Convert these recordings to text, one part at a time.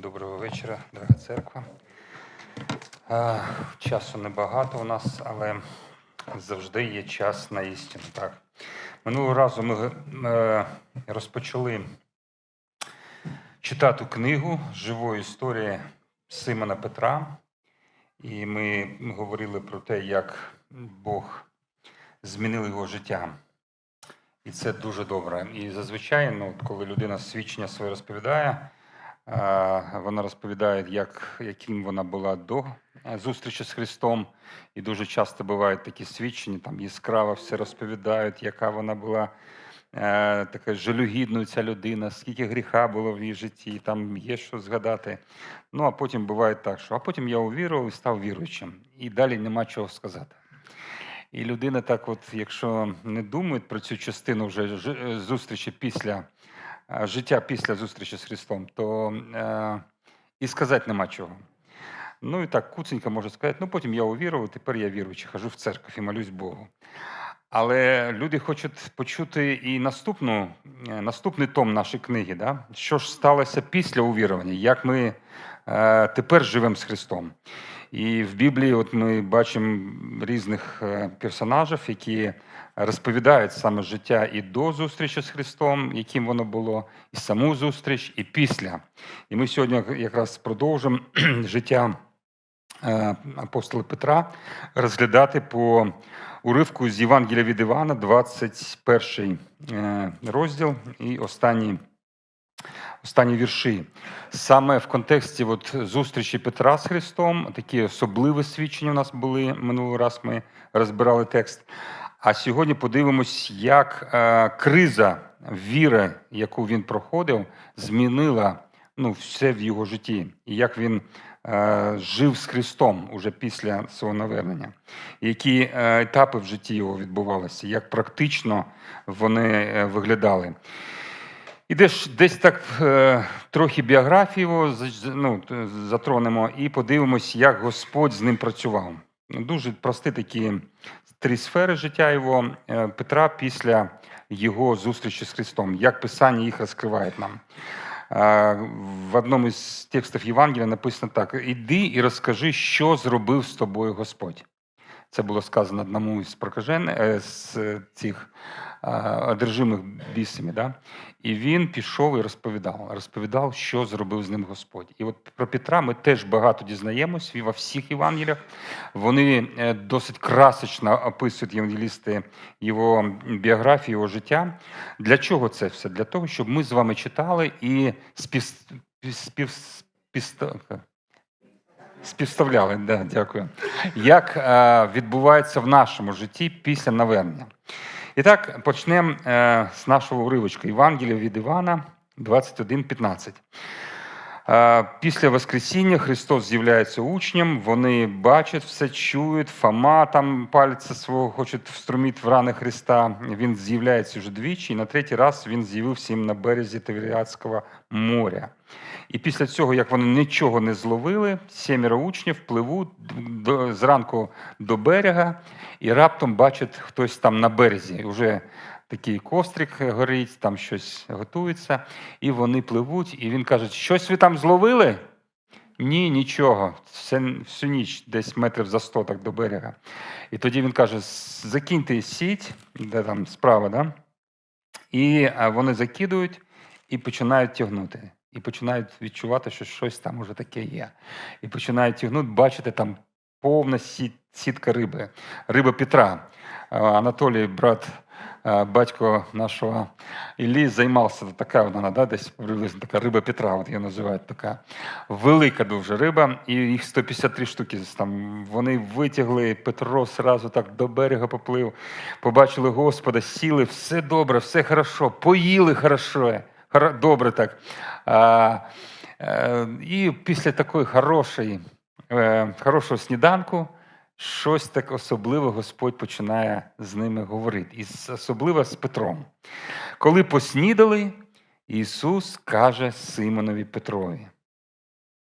Доброго вечора, дорога церква. Часу небагато у нас, але завжди є час на істину. Так. Минулого разу ми е, розпочали читати книгу живої історії Симона Петра, і ми говорили про те, як Бог змінив його життя. І це дуже добре. І зазвичай, ну, коли людина свідчення своє розповідає, вона розповідає, як, яким вона була до е, зустрічі з Христом. І дуже часто бувають такі свідчення, там яскраво все розповідають, яка вона була е, така жалюгідною ця людина, скільки гріха було в її житті, там є що згадати. Ну а потім буває так, що а потім я увірував і став віруючим. І далі нема чого сказати. І людина так, от, якщо не думає про цю частину вже е, зустрічі після життя після зустрічі з Христом, то е, і сказати нема чого. Ну і так, куценько може сказати, ну потім я увірував, тепер я віруючий, хожу в церкву і молюсь Богу. Але люди хочуть почути і наступну, е, наступний том нашої книги, да? що ж сталося після увірування, як ми е, тепер живемо з Христом. І в Біблії от ми бачимо різних е, персонажів, які розповідають саме життя і до зустрічі з Христом, яким воно було, і саму зустріч, і після. І ми сьогодні якраз продовжимо життя е, апостола Петра розглядати по уривку з Євангелія від Івана, 21 е, розділ і останній. Останні вірші. Саме в контексті от зустрічі Петра з Христом, такі особливі свідчення у нас були минулий раз. Ми розбирали текст. А сьогодні подивимось, як е, криза віри, яку він проходив, змінила ну, все в його житті, і як він е, жив з Христом уже після свого навернення, які е, етапи в житті його відбувалися, як практично вони е, виглядали. І десь, десь так е, трохи з- ну, затронемо і подивимось, як Господь з ним працював. Ну, Дуже прості такі три сфери життя його е, Петра після його зустрічі з Христом, як Писання їх розкриває нам. Е, В одному із текстів Євангелія написано так: іди і розкажи, що зробив з тобою Господь. Це було сказано одному із прокажен, е, з цих одержимих бісами. Да? І він пішов і розповідав, розповідав, що зробив з ним Господь. І от про Петра ми теж багато дізнаємось во всіх Євангеліях. Вони е, досить красочно описують євангелісти його біографію, його життя. Для чого це все? Для того, щоб ми з вами читали і спів... співставляли. Да, дякую. Як е, відбувається в нашому житті після навернення. І так, почнемо е, з нашого уривочка Євангелія від Івана 21.15. Е, Після Воскресіння Христос з'являється учням, вони бачать все, чують, Фома там пальця свого хочуть встромити в рани Христа. Він з'являється вже двічі, і на третій раз він з'явився їм на березі Тиверіадського моря. І після цього, як вони нічого не зловили, сімеро учнів пливуть до, зранку до берега і раптом бачать хтось там на березі. Уже такий кострик горить, там щось готується, і вони пливуть, і він каже: щось ви там зловили? Ні, нічого. Все, всю ніч, десь метрів за сто так до берега. І тоді він каже: «З- закиньте сіть, де там справа, да? і вони закидують і починають тягнути. І починають відчувати, що щось там уже таке є. І починають тягнути, бачите, там повна сітка риби, риба Петра. Анатолій, брат, батько нашого Іллі, займався така вона, да, десь приблизно така риба Петра, от її називають така велика дуже риба, і їх 153 штуки. Там вони витягли Петро сразу так до берега поплив, побачили Господа, сіли, все добре, все хорошо, поїли хорошо, хоро- добре так. Е, і після такої хорошої, е, хорошого сніданку щось так особливе Господь починає з ними говорити. І особливо з Петром. Коли поснідали, Ісус каже Симонові Петрові.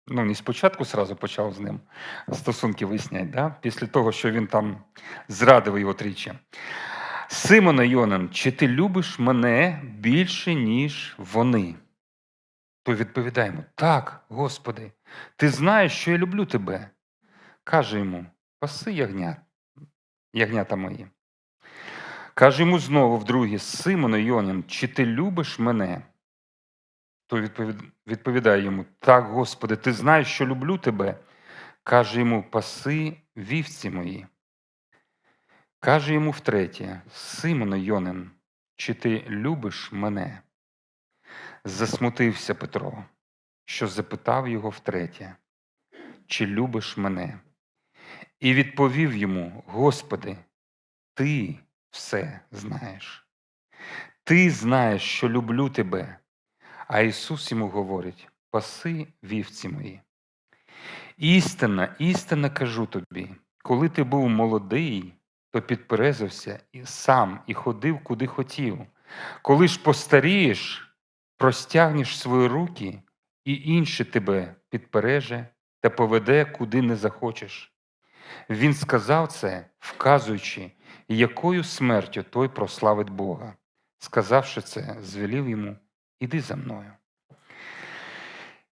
Ну, не спочатку сразу почав з ним стосунки виясняти, да? після того, що він там зрадив його тричі. Симона Йонан, чи ти любиш мене більше, ніж вони? Той відповідає йому: Так, Господи, ти знаєш, що я люблю тебе. Каже йому: паси ягнят, ягнята мої. Каже йому знову вдруге, Симоне Йонін, чи ти любиш мене? Той відповідає йому: Так, Господи, ти знаєш, що люблю тебе. Каже йому: Паси вівці мої. Каже йому втретє: Симоне Йонин, чи ти любиш мене? Засмутився Петро, що запитав його втретє, чи любиш мене? І відповів йому: Господи, ти все знаєш. Ти знаєш, що люблю тебе. А Ісус йому говорить: паси вівці мої. Істинно, істинно кажу тобі, коли ти був молодий, то підперезався і сам і ходив, куди хотів. Коли ж постарієш, простягнеш свої руки, і інше тебе підпереже та поведе, куди не захочеш. Він сказав це, вказуючи, якою смертю той прославить Бога. Сказавши це, звелів йому Іди за мною.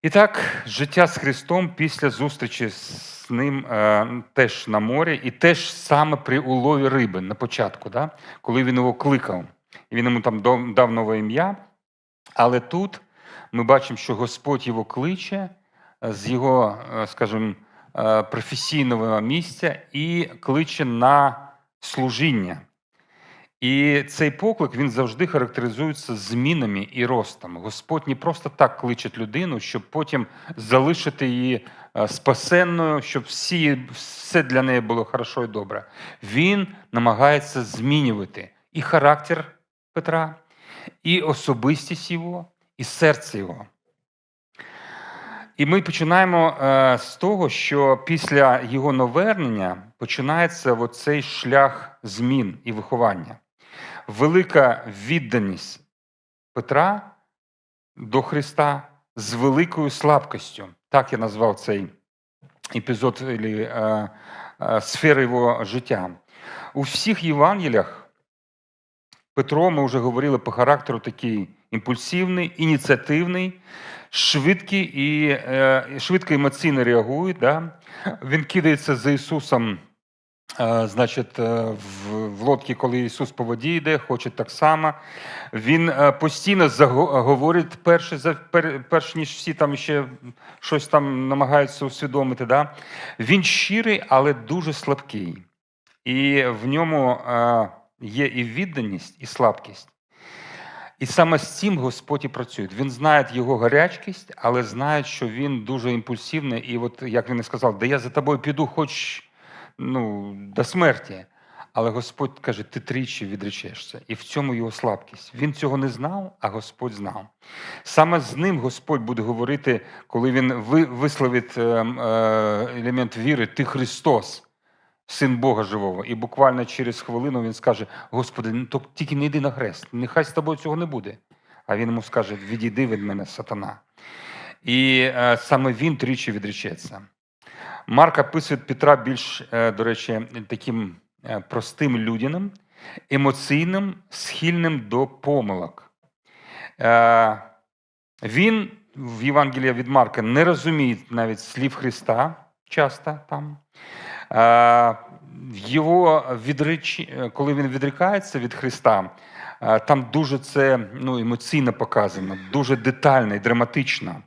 І так, життя з Христом після зустрічі з ним е, теж на морі, і теж саме при улові риби на початку, да? коли він його кликав, і він йому там дав- нове ім'я. Але тут ми бачимо, що Господь його кличе е, з його, е, скажімо, е, професійного місця і кличе на служіння. І цей поклик він завжди характеризується змінами і ростом. Господь не просто так кличе людину, щоб потім залишити її е, спасенною, щоб всі, все для неї було хорошо і добре. Він намагається змінювати і характер Петра, і особистість його, і серце його. І ми починаємо е, з того, що після його навернення починається оцей шлях змін і виховання. Велика відданість Петра до Христа з великою слабкістю. Так я назвав цей епізод или, е, е, сфери його життя. У всіх Євангеліях Петро, ми вже говорили по характеру такий імпульсивний, ініціативний, швидкий і е, швидко емоційно реагує. Да? Він кидається за Ісусом, значить, е, в, лодці, коли Ісус по воді йде, хоче так само. Він е, постійно говорить перше, перш ніж всі там ще щось там намагаються усвідомити. Да? Він щирий, але дуже слабкий. І в ньому е, є і відданість, і слабкість. І саме з цим Господь і працює. Він знає його гарячкість, але знає, що він дуже імпульсивний. І от як він і сказав, да я за тобою піду хоч ну, до смерті. Але Господь каже, ти тричі відречешся. І в цьому його слабкість. Він цього не знав, а Господь знав. Саме з ним Господь буде говорити, коли він ви- висловить е, е, елемент віри, ти Христос. Син Бога живого. І буквально через хвилину він скаже: Господи, ну, то тільки не йди на хрест, нехай з тобою цього не буде. А він йому скаже: Відійди від мене, сатана. І е, саме він тричі відречеться. Марк описує Петра більш, е, до речі, таким е, простим людяним, емоційним, схильним до помилок. Е, Він в Євангелії від Марка не розуміє навіть слів Христа часто там. Його відреч... коли він відрікається від Христа, там дуже це ну, емоційно показано, дуже детально і драматично.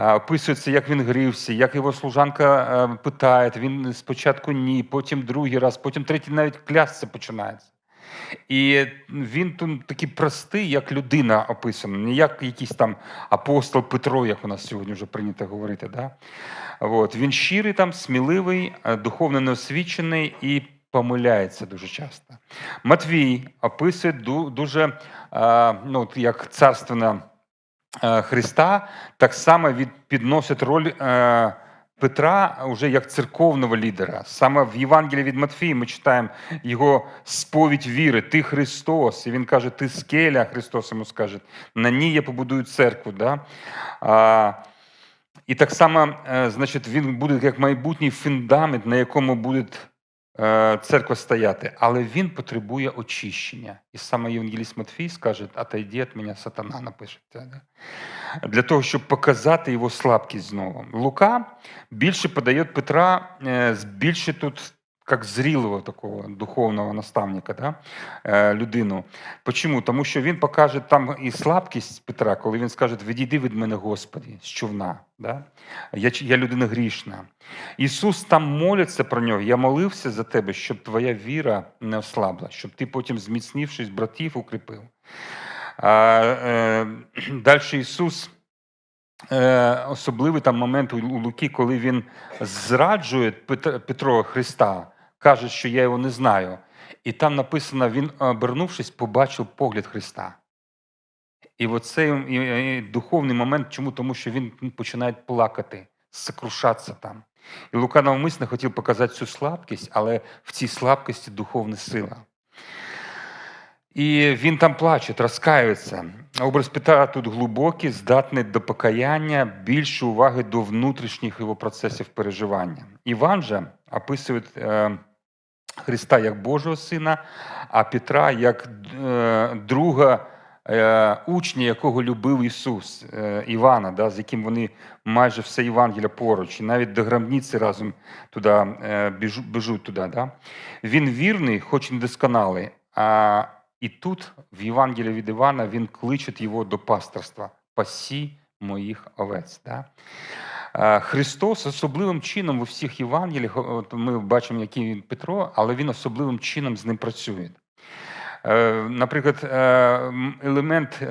Е, Описується, як він грівся, як його служанка е, питає. Він спочатку ні, потім другий раз, потім третій навіть клясться починається. І він тут такий простий, як людина описана, не як якийсь там апостол Петро, як у нас сьогодні вже прийнято говорити. Да? От. Він щирий, там, сміливий, е, духовно неосвічений і помиляється дуже часто. Матвій описує дуже ну, як царственна Христа, так само підносить роль е, Петра вже як церковного лідера. Саме в Євангелії від Матфія ми читаємо його сповідь віри, ти Христос. І він каже, ти скеля, Христос йому скаже, на ній я побудую церкву. Да? І так само, е, значить, він буде як майбутній фундамент, на якому будуть е, церква стояти, але він потребує очищення. І саме Євангеліст Матфій скаже, отойди від мене, сатана напишеться. Для того, щоб показати його слабкість знову. Лука більше подає Петра е, більше тут як зрілого такого духовного наставника, да? е, людину. Почому? Тому що він покаже там і слабкість Петра, коли він скаже: Відійди від мене, Господі, з човна. Да? Я, я людина грішна. Ісус там молиться про нього. Я молився за тебе, щоб твоя віра не ослабла, щоб ти потім, зміцнившись, братів укріпив. А, е, далі Ісус. Е, особливий там момент у Луки, коли він зраджує Петро Христа, каже, що я його не знаю. І там написано: він, обернувшись, побачив погляд Христа. І оцей духовний момент, чому? Тому що він починає плакати, сокрушатися там. І Лука навмисно хотів показати цю слабкість, але в цій слабкості духовна сила. І він там плаче, розкаюється. Образ Петра тут глибокий, здатний до покаяння, більше уваги до внутрішніх його процесів переживання. Іван же описує е, Христа як Божого Сина, а Петра як е, друга е, учня, якого любив Ісус, е, Івана, да, з яким вони майже все Євангелія поруч, і навіть до гробниці разом туди, біжу, біжуть туди. Да. Він вірний, хоч і недосконалий. А і тут, в Євангелії від Івана, він кличе його до пасторства. Пасі моїх овець. Да? Е, Христос особливим чином у всіх Євангеліях, ми бачимо, який він Петро, але він особливим чином з ним працює. Е, Наприклад, е, елемент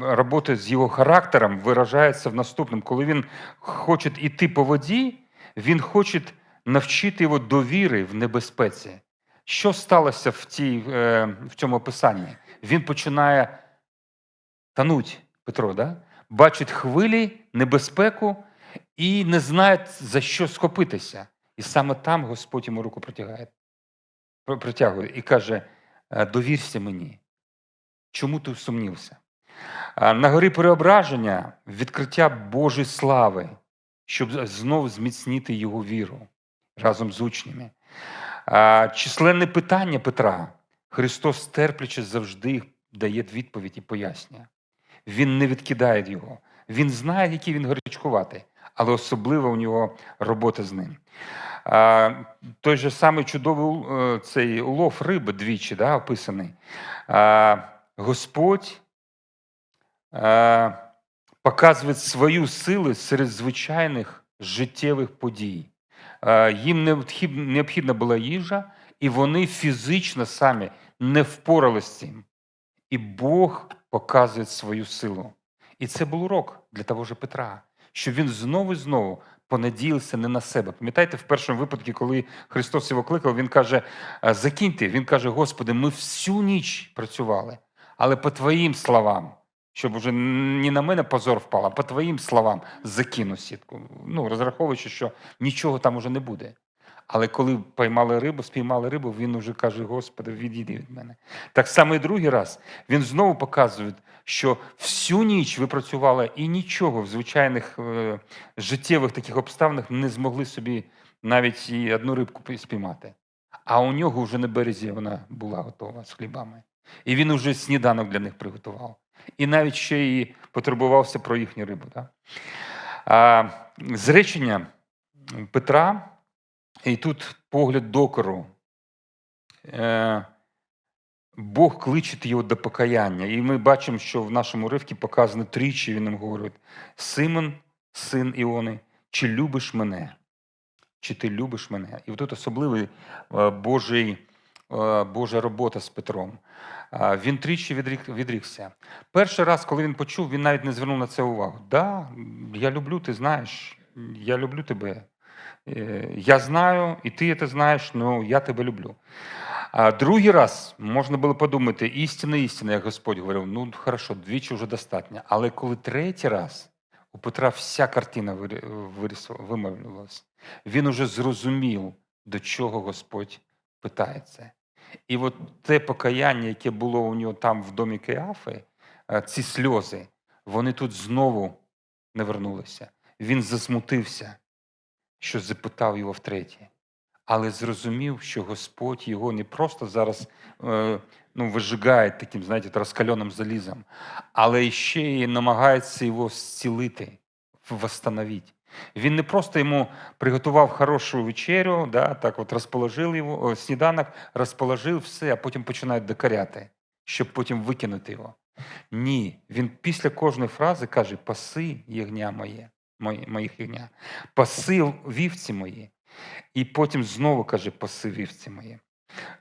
роботи з його характером виражається в наступному. Коли він хоче йти по воді, він хоче навчити його довіри в небезпеці. Що сталося в, цій, в цьому описанні? Він починає тануть, Петро, да? Бачить хвилі, небезпеку і не знає, за що схопитися. І саме там Господь йому руку протягає, протягує і каже: «Е, довірся мені. Чому ти сумнівся? На горі переображення відкриття Божої слави, щоб знову зміцнити його віру разом з учнями. Численне питання Петра. Христос терпляче завжди дає відповідь і пояснює. Він не відкидає його. Він знає, який він гарячкуватий, але особливо у нього робота з ним. А, той же самий чудовий е, цей улов риби двічі да, описаний. А, Господь а, показує свою силу серед звичайних життєвих подій. Е, Їм необхідна була їжа, і вони фізично самі не впоралися з цим. І Бог показує свою силу. І це був урок для того ж Петра, що він знову і знову понадіявся не на себе. Пам'ятаєте, в першому випадку, коли Христос його кликав, він каже: «Е, закиньте. Він каже: Господи, ми всю ніч працювали, але по Твоїм словам, щоб уже не на мене позор впав, а по Твоїм словам закину сітку. Ну, розраховуючи, що нічого там уже не буде. Але коли поймали рибу, спіймали рибу, він уже каже: Господи, відійди від мене. Так само і другий раз він знову показує, що всю ніч ви працювали і нічого в звичайних е, життєвих таких обставинах не змогли собі навіть і одну рибку спіймати. А у нього вже на березі вона була готова з хлібами. І він уже сніданок для них приготував. І навіть ще і потребувався про їхню рибу. Так? А, з речення Петра, і тут погляд докору. Е, Бог кличе його до покаяння. І ми бачимо, що в нашому ривці показано тричі, він нам говорить: Симон, син Іони, чи любиш мене? Чи ти любиш мене? І тут особливий е, Божий, е, Божа робота з Петром. Він тричі відрік, відрікся. Перший раз, коли він почув, він навіть не звернув на це увагу. Да, я люблю, ти знаєш, я люблю тебе. Е, Я знаю, і ти це знаєш, але я тебе люблю. А другий раз можна було подумати, істина, істина, як Господь говорив, ну хорошо, двічі вже достатньо. Але коли третій раз у Петра вся картина вимовлювалася, він уже зрозумів, до чого Господь питається. І от те покаяння, яке було у нього там в домі Кеафи, е, ці сльози, вони тут знову не вернулися. Він засмутився, що запитав його втретє. але зрозумів, що Господь його не просто зараз е, ну, вижигає таким, знаєте, розкаленим залізом, але ще й намагається його зцілити, восстановити. Він не просто йому приготував хорошу вечерю, да, так от розположив його, сніданок, розположив все, а потім починає докоряти, щоб потім викинути його. Ні, він після кожної фрази каже: паси ягня моє, моїх ягня, паси вівці мої. І потім знову каже, паси вівці мої.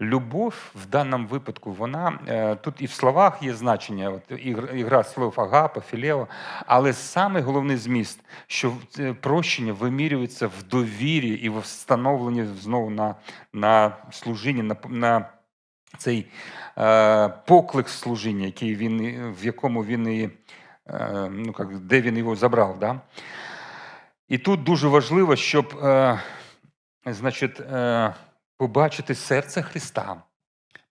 Любов в даному випадку, вона е, тут і в словах є значення, от, ігр- ігра слов агапа, філео, але саме головний зміст, що е, прощення вимірюється в довірі і в встановленні знову на, на служінні, на, на цей е, поклик служіння, який він, в якому він і, ну, як, де він його забрав. Да? І тут дуже важливо, щоб е, значить, е, побачити серце Христа,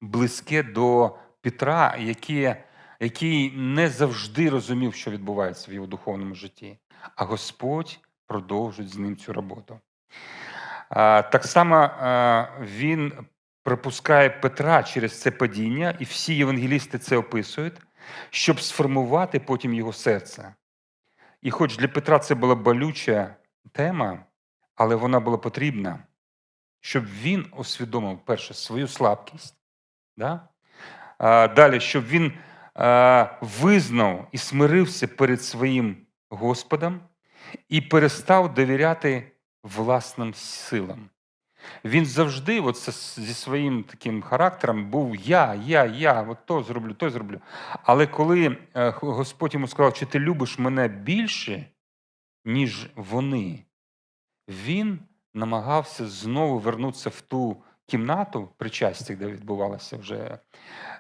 близьке до Петра, яке, який не завжди розумів, що відбувається в його духовному житті, а Господь продовжить з ним цю роботу. А, Так само а, він пропускає Петра через це падіння, і всі євангелісти це описують, щоб сформувати потім його серце. І хоч для Петра це була болюча тема, але вона була потрібна, щоб він усвідомив перше свою слабкість, да? а, далі, щоб він а, визнав і смирився перед своїм Господом і перестав довіряти власним силам. Він завжди, от зі своїм таким характером, був я, я, я, от то зроблю, то зроблю. Але коли е, Господь йому сказав, чи ти любиш мене більше, ніж вони, він намагався знову вернутися в ту кімнату причастя, де відбувалося вже,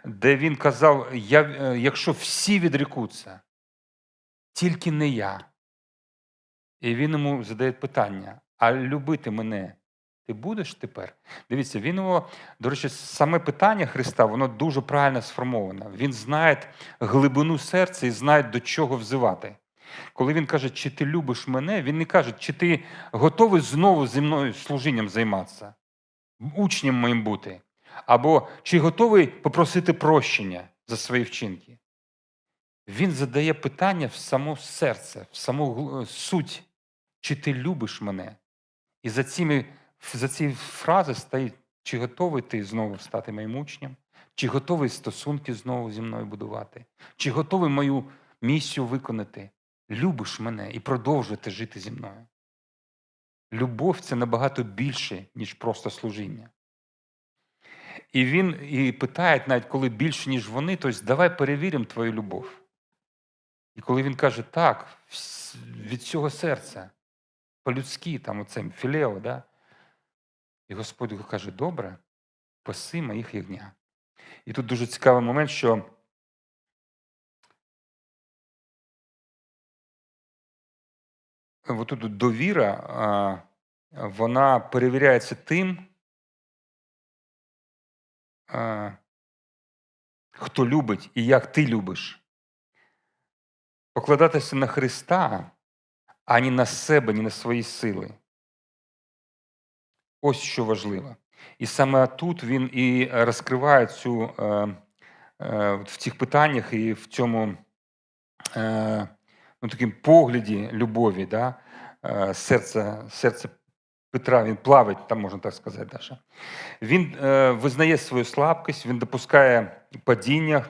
де він казав: я, е, якщо всі відрікуться, тільки не я. І він йому задає питання: а любити мене ти будеш тепер? Дивіться, він його, до речі, саме питання Христа, воно дуже правильно сформоване. Він знає глибину серця і знає, до чого взивати. Коли він каже, чи ти любиш мене, він не каже, чи ти готовий знову зі мною служінням займатися, учнем моїм бути, або чи готовий попросити прощення за свої вчинки. Він задає питання в само серце, в саму суть, чи ти любиш мене? І за цими за ці фрази стоїть, чи готовий ти знову стати моїм учнем, чи готовий стосунки знову зі мною будувати, чи готовий мою місію виконати. Любиш мене і продовжувати жити зі мною. Любов це набагато більше, ніж просто служіння. І він і питає, навіть коли більше, ніж вони, тобто давай перевіримо твою любов. І коли він каже так, від цього серця, по-людськи, там оцем філео, да? І Господь каже: добре, паси моїх ягня. І тут дуже цікавий момент, що тут довіра, вона перевіряється тим, хто любить і як ти любиш. Покладатися на Христа, а не на себе, ні на свої сили. Ось що важливо. І саме тут він і розкриває цю е, е, в цих питаннях і в цьому е, ну, таким погляді любові, да, серце, серце Петра, він плавить, там можна так сказати, Даша. Він визнає свою слабкість, він допускає падіння.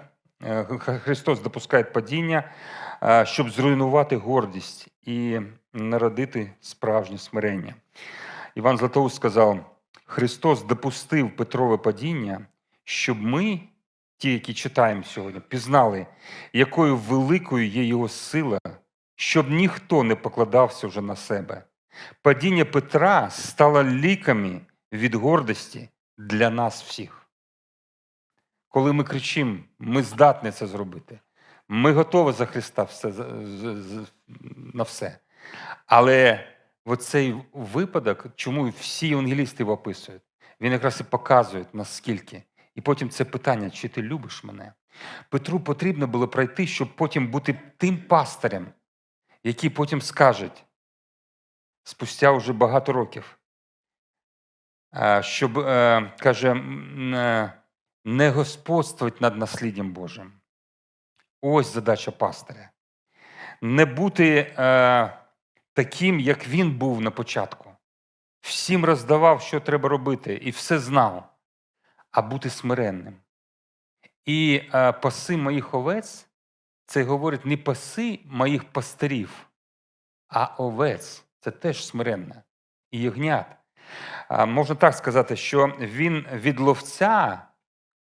Христос допускає падіння, щоб зруйнувати гордість і народити справжнє смирення. Іван Златоуст сказав: Христос допустив Петрове падіння, щоб ми, ті, які читаємо сьогодні, пізнали, якою великою є його сила, щоб ніхто не покладався вже на себе. Падіння Петра стало ліками від гордості для нас всіх. Коли ми кричимо, ми здатні це зробити. Ми готові за Христа все, на все. Але оцей випадок, чому всі євангелісти його описують, він якраз і показує, наскільки. І потім це питання, чи ти любиш мене? Петру потрібно було пройти, щоб потім бути тим пастирем, який потім скаже, спустя вже багато років. щоб, е, каже, е, не господствувати над насліддям Божим. Ось задача пастиря. Не бути е, таким, як він був на початку. Всім роздавав, що треба робити, і все знав, а бути смиренним. І е, паси моїх овець це говорить не паси моїх пастирів, а овець це теж смиренне. І ягнят. А, можна так сказати, що він від ловця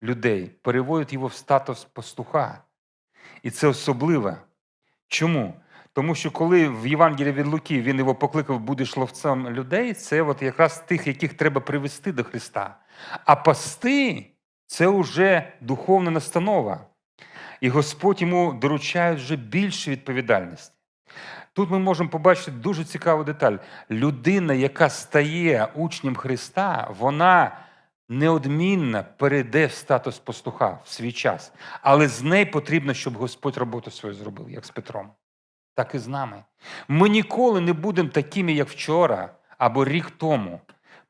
людей переводить його в статус пастуха. І це особливе. Чому? Тому що коли в Євангелії від Луки він його покликав будеш ловцем людей, це от якраз тих, яких треба привести до Христа. А пасти це вже духовна настанова. І Господь йому доручає вже більшу відповідальність. Тут ми можемо побачити дуже цікаву деталь. Людина, яка стає учнем Христа, вона неодмінно перейде в статус пастуха в свій час. Але з нею потрібно, щоб Господь роботу свою зробив, як з Петром. Так і з нами. Ми ніколи не будемо такими, як вчора або рік тому.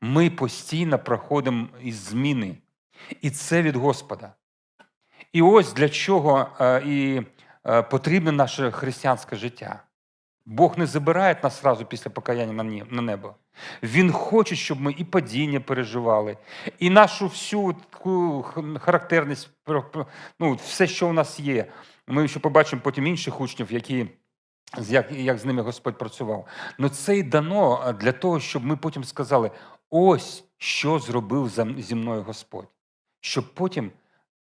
Ми постійно проходимо із зміни. І це від Господа. І ось для чого е, і е, потрібне наше християнське життя. Бог не забирає нас зразу після покаяння на небо. Він хоче, щоб ми і падіння переживали, і нашу всю таку характерність, ну, все, що у нас є. Ми ще побачимо потім інших учнів, які, як, як з ними Господь працював. Ну це й дано для того, щоб ми потім сказали: ось що зробив зі мною Господь. Щоб потім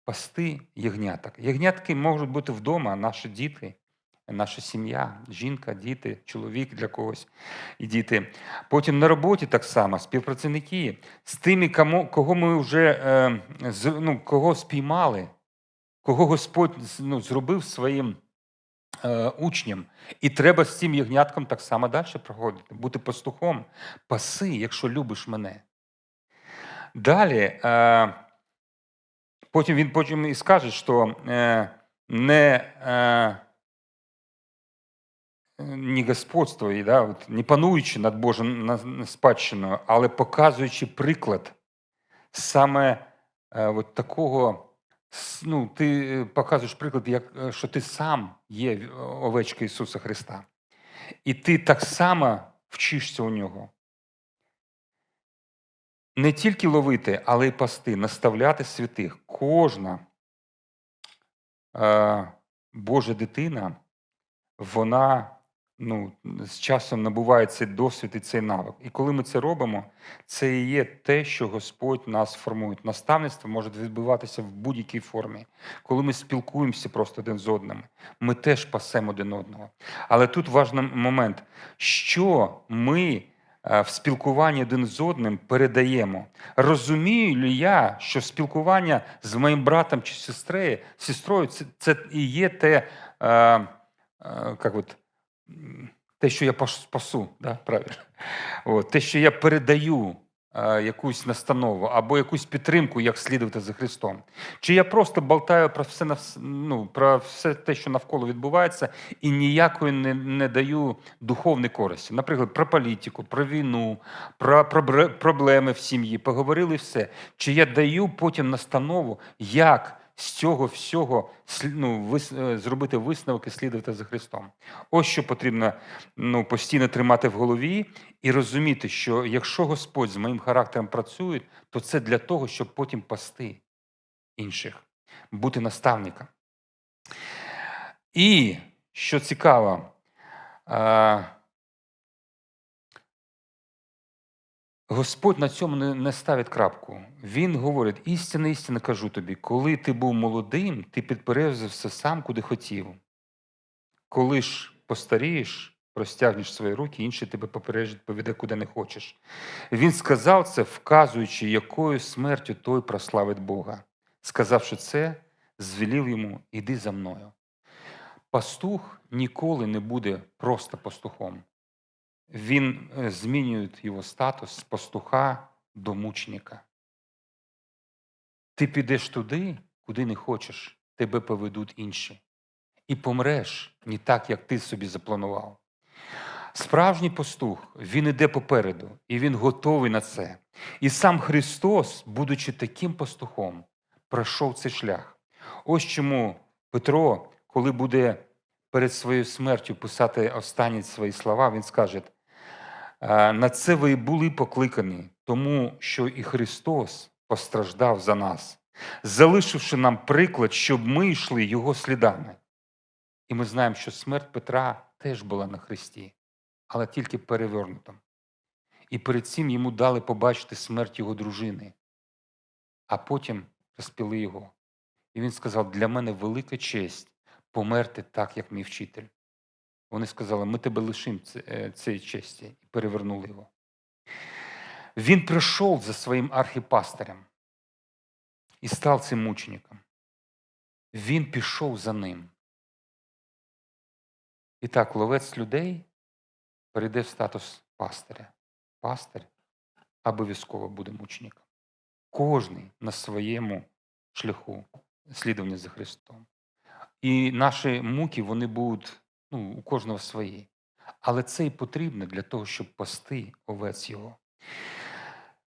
пасти ягняток. Ягнятки можуть бути вдома, наші діти, наша сім'я, жінка, діти, чоловік для когось і діти. Потім на роботі так само, співпрацівники з тими, кого ми вже е, ну, кого спіймали, кого Господь ну, зробив своїм учням. І треба з цим ягнятком так само далі проходити, бути пастухом. Паси, якщо любиш мене. Далі. Е, Потім він потім і скаже, що е, не, е, не господствує, да, не пануючи над на спадщиною, але показуючи приклад саме е, от такого, ну, ти е, показуєш приклад, як, е, що ти сам є в- овечка Ісуса Христа. І ти так само вчишся у нього. Не тільки ловити, але й пасти, наставляти святих. Кожна е, Божа дитина, вона ну, з часом набуває цей досвід і цей навик. І коли ми це робимо, це і є те, що Господь нас формує. Наставництво може відбуватися в будь-якій формі. Коли ми спілкуємося просто один з одним, ми теж пасемо один одного. Але тут важливий момент, що ми е, в спілкуванні один з одним передаємо. Розумію ли я, що спілкування з моїм братом чи сестрою, сестрою це, це і є те, е, е, як от, те, що я пас- пасу, да? правильно? От, те, що я передаю е, якусь настанову або якусь підтримку, як слідувати за Христом. Чи я просто болтаю про все, ну, про все те, що навколо відбувається, і ніякої не, не даю духовної користі. Наприклад, про політику, про війну, про, пробре- проблеми в сім'ї, поговорили все. Чи я даю потім настанову, як з цього всього ну, вис- е, зробити висновок і слідувати за Христом? Ось що потрібно ну, постійно тримати в голові і розуміти, що якщо Господь з моїм характером працює, то це для того, щоб потім пасти інших, бути наставником. І що цікаво, Господь на цьому не, не ставить крапку. Він говорить: істинно, істинно кажу тобі, коли ти був молодим, ти підперезався сам, куди хотів. Коли ж постарієш, простягнеш свої руки, інший тебе попережить, поведе, куди не хочеш. Він сказав це, вказуючи, якою смертю той прославить Бога. Сказавши це, звелів йому іди за мною. Пастух ніколи не буде просто пастухом. Він е, змінює його статус з пастуха до мучника. Ти підеш туди, куди не хочеш, тебе поведуть інші. І помреш не так, як ти собі запланував. Справжній пастух, він іде попереду, і він готовий на це. І сам Христос, будучи таким пастухом, пройшов цей шлях. Ось чому Петро, коли буде перед своєю смертю писати останні свої слова, він скаже: «Е, на це ви і були покликані, тому що і Христос постраждав за нас, залишивши нам приклад, щоб ми йшли Його слідами. І ми знаємо, що смерть Петра теж була на Христі, але тільки перевернута. І перед цим йому дали побачити смерть його дружини, а потім розпіли його. І він сказав: для мене велика честь померти так, як мій вчитель. Вони сказали, ми тебе лишимо е, цієї честі, і перевернули його. Він прийшов за своїм архіпастирем і став цим мучеником. Він пішов за ним. І так, ловець людей перейде в статус пастиря. Пастир обов'язково буде мучеником. Кожний на своєму шляху слідування за Христом. І наші муки вони будуть ну, у кожного свої. Але це і потрібно для того, щоб пасти овець його.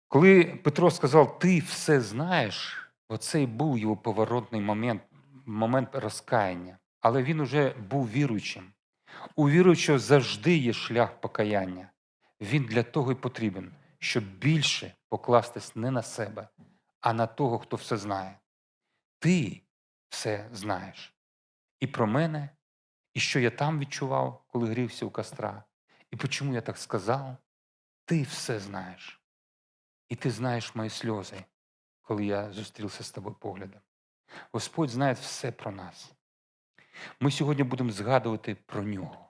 Коли Петро сказав, ти все знаєш, оце і був його поворотний момент, момент розкаяння. Але він уже був віруючим. У віруючого завжди є шлях покаяння. Він для того і потрібен, щоб більше покластись не на себе, а на того, хто все знає. Ти все знаєш. І про мене, і що я там відчував, коли грівся у костра, і чому я так сказав, ти все знаєш. І ти знаєш мої сльози, коли я зустрівся з тобою поглядом. Господь знає все про нас. Ми сьогодні будемо згадувати про нього.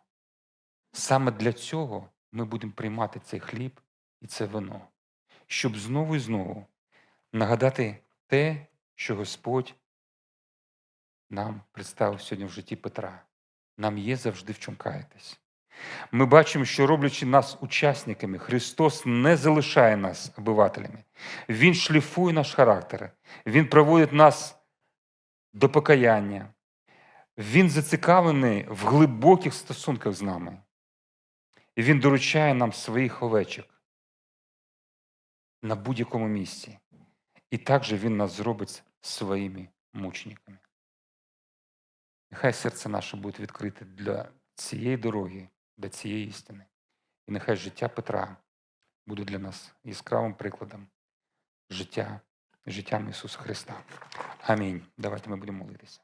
Саме для цього ми будемо приймати цей хліб і це вино, щоб знову і знову нагадати те, що Господь нам представив сьогодні в житті Петра. Нам є завжди в чому каятись. Ми бачимо, що роблячи нас учасниками, Христос не залишає нас обивателями. Він шліфує наш характер, Він проводить нас до покаяння. Він зацікавлений в глибоких стосунках з нами. І Він доручає нам своїх овечок на будь-якому місці. І також Він нас зробить своїми мучениками. Нехай серце наше буде відкрите для цієї дороги, для цієї істини. І нехай життя Петра буде для нас яскравим прикладом життя, життям Ісуса Христа. Амінь. Давайте ми будемо молитися.